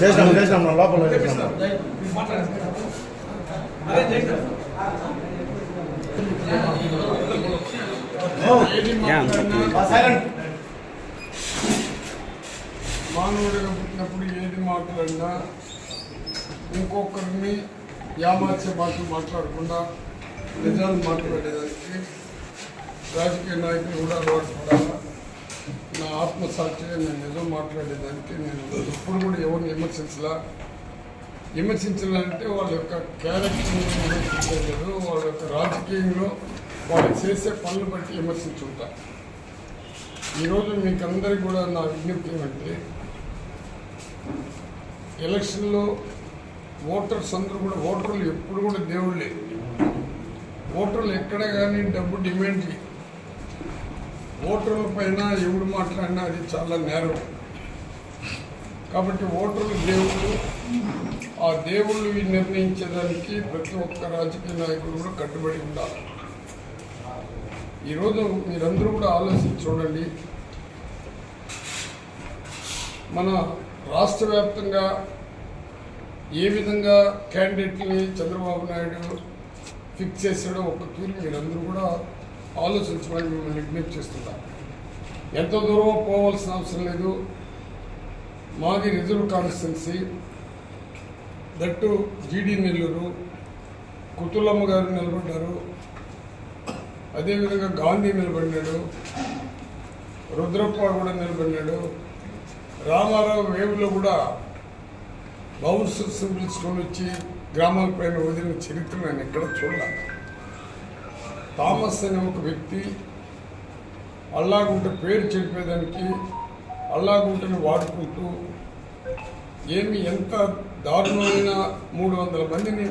చేసినాం చేసినాం నా లోపల చేసినాం ఏది మాట్లాడినా సైలెంట్ మానవుడిగా పుట్టినప్పుడు ఏది మాట్లాడినా ఇంకొకరిని యామార్చే మాటలు మాట్లాడకుండా నిజాలు మాట్లాడేదానికి రాజకీయ నాయకులు కూడా అలవాటు పడాలా నా ఆత్మసాక్షిగా నేను నిజం మాట్లాడేదానికి నేను ఎప్పుడు కూడా ఎవరిని విమర్శించలా. విమర్శించాలంటే వాళ్ళ యొక్క క్యారెక్టర్ని విమర్శించలేదు వాళ్ళ యొక్క రాజకీయంలో వాళ్ళు చేసే పనులు బట్టి విమర్శించుంటా. ఈరోజు మీకు అందరికీ కూడా నా విజ్ఞప్తి ఏమంటే ఎలక్షన్లో ఓటర్స్ అందరూ కూడా ఓటర్లు ఎప్పుడు కూడా దేవుళ్ళే. ఓటర్లు ఎక్కడ కానీ డబ్బు డిమాండ్ చేయ ఓటర్ల పైన ఎవడు మాట్లాడినా అది చాలా నేరం. కాబట్టి ఓటర్లు దేవుళ్ళు ఆ దేవుళ్ళు నిర్ణయించడానికి ప్రతి ఒక్క రాజకీయ నాయకుడు కూడా కట్టుబడి ఉండాలి. ఈరోజు మీరందరూ కూడా ఆలోచించి చూడండి. మన రాష్ట్ర వ్యాప్తంగా ఏ విధంగా క్యాండిడేట్ని చంద్రబాబు నాయుడు ఫిక్స్ చేశాడో ఒక్క తూరి మీరందరూ కూడా ఆలోచించమని మిమ్మల్ని విజ్ఞప్తి చేస్తున్నా. ఎంత దూరం పోవాల్సిన అవసరం లేదు. మాది రిజర్వ్ కాన్స్టిట్యున్సీ. దట్టు జీడి నెల్లూరు. కుతులమ్మ గారు నిలబడ్డారు. అదేవిధంగా గాంధీ నిలబడినాడు. రుద్రప్ప కూడా నిలబడినాడు. రామారావు వేవులో కూడా బౌన్స్ సింబల్స్కొని వచ్చి గ్రామాల పైన వదిలిన చరిత్ర నేను ఎక్కడ చూడాలి థామస్ అనే ఒక వ్యక్తి అల్లాగుంట పేరు చెప్పేదానికి అల్లాగుంటని వాడుకుంటూ ఏమి ఎంత దారుణమైన మూడు వందల మందిని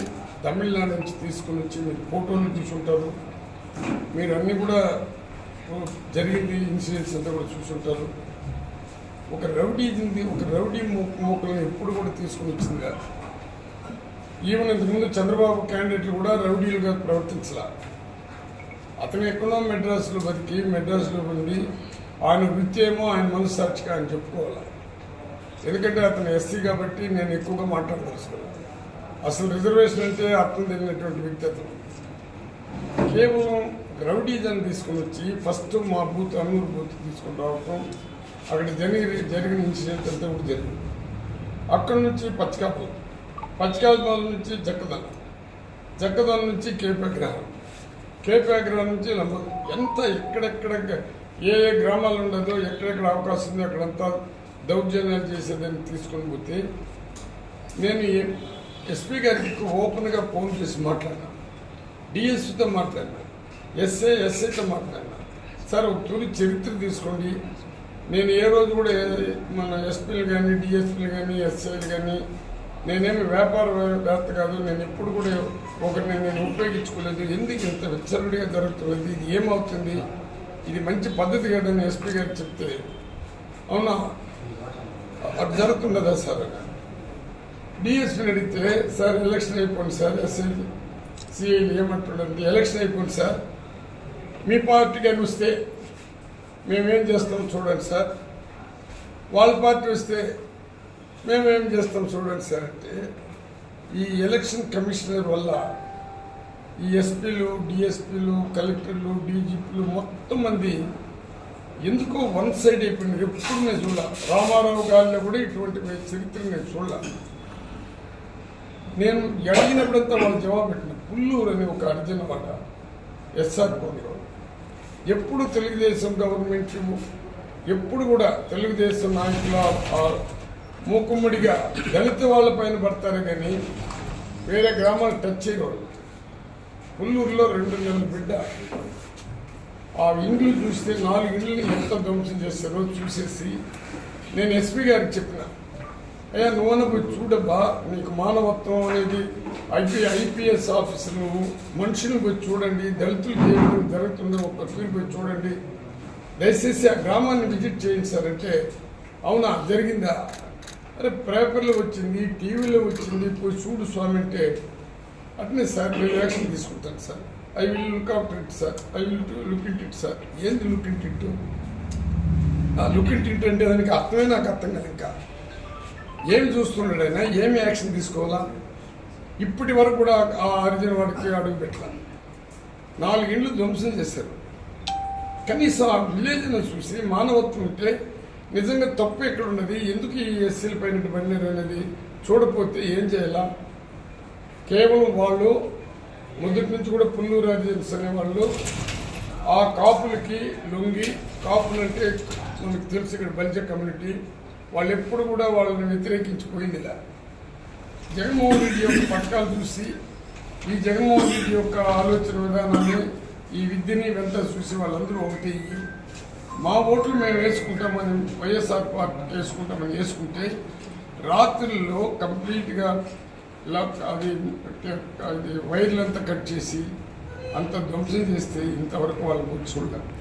తమిళనాడు నుంచి తీసుకుని వచ్చి మీరు ఫోటోలు చూసుంటారు. మీరు అన్నీ కూడా జరిగింది ఇన్సిడెంట్స్ అంతా కూడా చూసుంటారు. ఒక రౌడీ ఉంది ఒక రౌడీ మూకలను ఎప్పుడు కూడా తీసుకుని వచ్చింది కాదు ఈవెన్ ఇంతకుముందు చంద్రబాబు క్యాండిడేట్లు కూడా రౌడీలుగా ప్రవర్తించాల. అతను ఎక్కడో మెడ్రాస్లో బతికి మెడ్రాస్లో ఉండి ఆయన వృత్తి ఏమో ఆయన మనస్సాక్షిగా ఆయన చెప్పుకోవాలి. ఎందుకంటే అతను ఎస్సీ కాబట్టి నేను ఎక్కువగా మాట్లాడదలుచుకున్నాను అసలు రిజర్వేషన్ అంటే అర్థం తెలియనటువంటి వ్యక్తి అతను. కేవలం గ్రౌడీజన్ తీసుకుని వచ్చి ఫస్ట్ మా బూత్ అన్నూరు బూత్ తీసుకుని రావటం అక్కడ జరిగి జరిగిన ఇన్సిడెంట్ అంతా కూడా జరిగింది. అక్కడి నుంచి పచ్చికాపురం పచ్చికాపురం నుంచి జక్కదల జక్కదల నుంచి కేపగ్రహం గ్రహం గ్రామం నుంచి ఎంత ఎక్కడెక్కడ ఏ ఏ గ్రామాలు ఉండదో ఎక్కడెక్కడ అవకాశం ఉందో అక్కడంతా దౌర్జన్యాలు చేసేదాన్ని తీసుకొని పోతే నేను ఎస్పీ గారికి ఓపెన్గా ఫోన్ చేసి మాట్లాడినా. డిఎస్పీతో మాట్లాడినా. ఎస్ఐ ఎస్ఐతో మాట్లాడినా. సార్ ఒక తొలి చరిత్ర తీసుకోండి. నేను ఏ రోజు కూడా మన ఎస్పీలు కానీ డిఎస్పీలు కానీ ఎస్ఐలు కానీ నేనేమి వ్యాపార వేత్త కాదు నేను ఎప్పుడు కూడా ఒకరిని నేను ఉపయోగించుకోలేదు. ఎందుకు ఇంత విచ్చరుడిగా జరుగుతున్నది? ఇది ఏమవుతుంది? ఇది మంచి పద్ధతి కదని ఎస్పీ గారు చెప్తే. అవునా? అది జరుగుతున్నదా సార్? డిఎస్పీని అడిగితే సార్ ఎలక్షన్ అయిపోండి సార్ ఎస్ఐ సిఐలు ఏమంటుండీ ఎలక్షన్ అయిపోండి సార్. మీ పార్టీకి అని వస్తే మేమేం చేస్తాం చూడండి సార్. వాళ్ళ పార్టీ వస్తే మేమేం చేస్తాం చూడండి సార్ అంటే ఈ ఎలక్షన్ కమిషనర్ వల్ల ఈ ఎస్పీలు డిఎస్పీలు కలెక్టర్లు డీజీపీలు మొత్తం మంది ఎందుకో వన్ సైడ్ అయిపోయింది. ఎప్పుడు నేను చూడాల. రామారావు గారిలో కూడా ఇటువంటి చరిత్ర నేను చూడాల. నేను అడిగినప్పుడంతా వాళ్ళు జవాబు పెట్టిన పుల్లూరు అని ఒక అర్జున మాట ఎస్ఆర్ కోన్లో ఎప్పుడు తెలుగుదేశం గవర్నమెంట్ ఎప్పుడు కూడా తెలుగుదేశం నాయకుల మూకుమ్మడిగా దళిత వాళ్ళ పైన పడతారు కానీ వేరే గ్రామాలు టచ్ చేయకూడదు. పుల్లూరులో రెండు నెలల బిడ్డ. ఆ ఇండ్లు చూస్తే నాలుగు ఇండ్లని ఎంత ధ్వంసం చేస్తారో చూసేసి నేను ఎస్పీ గారికి చెప్పిన అయ్యా నువ్వు పోయి చూడబ్బా నీకు మానవత్వం అనేది ఐపీ ఐపీఎస్ ఆఫీసర్లు మనుషులు పోయి చూడండి దళితులకు చేయడం జరుగుతుందో ఒక ఫీల్ పోయి చూడండి. దయచేసి ఆ గ్రామాన్ని విజిట్ చేయించారంటే అవునా జరిగిందా? అరే పేపర్లో వచ్చింది టీవీలో వచ్చింది పోయి చూడు స్వామి అంటే అట్నే సార్ నేను యాక్షన్ తీసుకుంటాను sir. I will look after it sir. I will look it it sir. ఏంది లుక్ ఇట్? ఇట్ లుక్ ఇంటి అంటే దానికి అర్థమే నాకు అర్థం కాదు ఇంకా. ఏమి చూస్తున్నాడు ఆయన? ఏమి యాక్షన్ తీసుకోవాలా? ఇప్పటి వరకు కూడా ఆ అర్జున్ వాడికి అడుగు పెట్టాను నాలుగేళ్ళు ధ్వంసం చేశారు. కనీసం ఆ విలేజ్ని చూసి మానవత్వం ఉంటే నిజంగా తప్పు ఎక్కడ ఉన్నది ఎందుకు ఈ ఎస్సీల పైన బండి అనేది చూడపోతే ఏం చేయాలా? కేవలం వాళ్ళు మొదటి నుంచి కూడా పుల్లూరు హరిజన్స్ అనేవాళ్ళు ఆ కాపులకి లొంగి కాపులు అంటే మనకు తెలుసు ఇక్కడ బలిజ కమ్యూనిటీ వాళ్ళు ఎప్పుడు కూడా వాళ్ళని వ్యతిరేకించిపోయింది ఇలా జగన్మోహన్ రెడ్డి యొక్క పథకాలు చూసి ఈ జగన్మోహన్ రెడ్డి యొక్క ఆలోచన విధానాన్ని ఈ విద్యని వెంట చూసి వాళ్ళందరూ ఒకటి మా ఓట్లు మేము వేసుకుంటామని వైఎస్ఆర్ పార్టీ వేసుకుంటామని వేసుకుంటే రాత్రుల్లో కంప్లీట్గా అది అది వైర్లంతా కట్ చేసి అంత ధ్వంసం చేస్తే ఇంతవరకు వాళ్ళు చూడలేదు